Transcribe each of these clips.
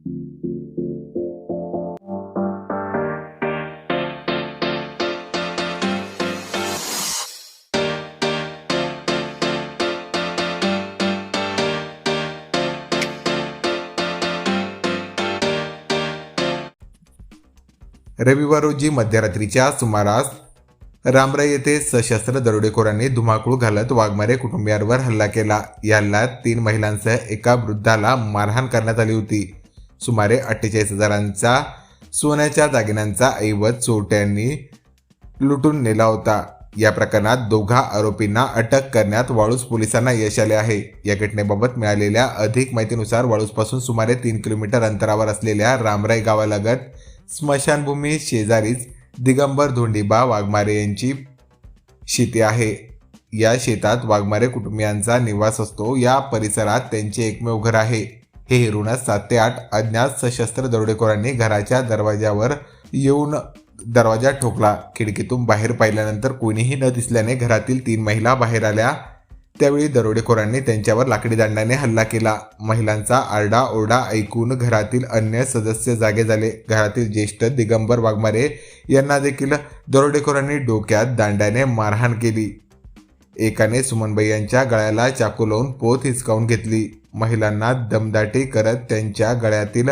रविवार रोजी मध्यरात्रीच्या सुमारास रामराय येथे सशस्त्र दरोडेखोरांनी धुमाकूळ घालत वाघमारे कुटुंबियांवर हल्ला केला. या हल्ल्यात तीन महिलांसह एका वृद्धाला मारहाण करण्यात आली होती. सुमारे अठ्ठेचाळीस हजारांचा सोन्याच्या दागिन्यांचा ऐवज चोरट्यांनी लुटून नेला होता. या प्रकरणात दोघा आरोपींना अटक करण्यात वाळूस पोलिसांना यश आले आहे. या घटनेबाबत मिळालेल्या अधिक माहितीनुसार वाळूसपासून सुमारे तीन किलोमीटर अंतरावर असलेल्या रामराय गावालगत स्मशानभूमी शेजारीच दिगंबर धोंडीबा वाघमारे यांची शेती आहे. या शेतात वाघमारे कुटुंबियांचा निवास असतो. या परिसरात त्यांचे एकमेव घर आहे. हे हिरूनच सात ते आठ अज्ञात सशस्त्र दरोडेखोरांनी घराच्या दरवाज्यावर येऊन दरवाजा ठोकला. खिडकीतून बाहेर पाहिल्यानंतर कोणीही न दिसल्याने घरातील तीन महिला बाहेर आल्या. त्यावेळी दरोडेखोरांनी त्यांच्यावर लाकडी दांडाने हल्ला केला. महिलांचा आरडा ओरडा ऐकून घरातील अन्य सदस्य जागे झाले. घरातील ज्येष्ठ दिगंबर वाघमारे यांना देखील दरोडेखोरांनी डोक्यात दांड्याने मारहाण केली. एकाने सुमनबाई यांच्या गळ्याला चाकू लावून पोत हिसकावून घेतली. महिलांना दमदाटी करत त्यांच्या गळ्यातील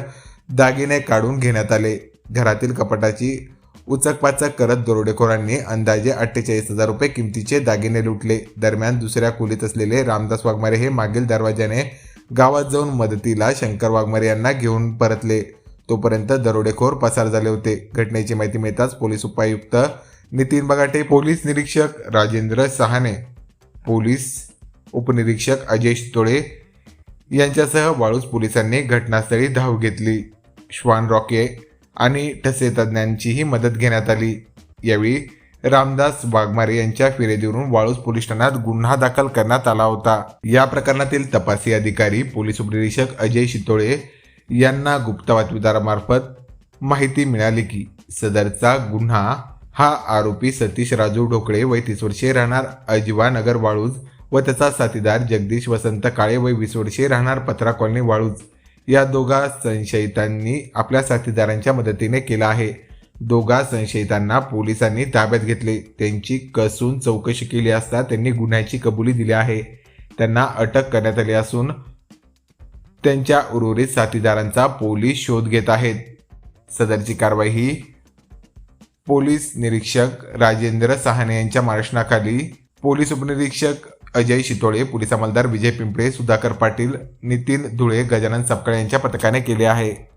दागिने काढून घेण्यात आले. घरातील कपाटाची उचकपाचक करत दरोडेखोरांनी अंदाजे अठ्ठेचाळीस हजार रुपये किमतीचे दागिने लुटले. दरम्यान दुसऱ्या खोलीत असलेले रामदास वाघमारे हे मागील दरवाजाने गावात जाऊन मदतीला शंकर वाघमारे यांना घेऊन परतले. तोपर्यंत दरोडेखोर पसार झाले होते. घटनेची माहिती मिळताच पोलीस उपायुक्त नितीन बगाटे पोलीस निरीक्षक राजेंद्र सहाने पोलीस उपनिरीक्षक अजय तोळे यांच्यासह वाळूज पोलिसांनी घटनास्थळी धाव घेतली. श्वान रॉके आणि ठसे तज्ज्ञांचीही मदत घेण्यात आली. यावेळी रामदास वाघमारे यांच्या फिर्यादीवरून वाळूज पोलीस ठाण्यात गुन्हा दाखल करण्यात आला होता. या प्रकरणातील तपासी अधिकारी पोलीस उपनिरीक्षक अजय शितोळे यांना गुप्त बातमीदारामार्फत माहिती मिळाली की सदरचा गुन्हा हा आरोपी सतीश राजू ढोकळे वय तीस वर्षे राहणार अजिवा नगर वाळूज व त्याचा साथीदार जगदीश वसंत काळे व वीस वर्षे राहणार पत्रा कॉलनी वाळूज. या दोघा संशयितांनी आपल्या साथीदारांच्या मदतीने केला आहे. दोघा संशयितांना पोलिसांनी ताब्यात घेतले. त्यांची कसून चौकशी केली असता त्यांनी गुन्ह्याची कबुली दिली आहे. त्यांना अटक करण्यात आली असून त्यांच्या उर्वरित साथीदारांचा पोलीस शोध घेत आहेत. सदरची कारवाई ही पोलीस निरीक्षक राजेंद्र सहाने यांच्या मार्शनाखाली पोलीस उपनिरीक्षक अजय शितोळे पोलीस अंमलदार विजय पिंपळे सुधाकर पाटील नितीन धुळे गजानन सपकाळ यांच्या पथकाने केले आहे.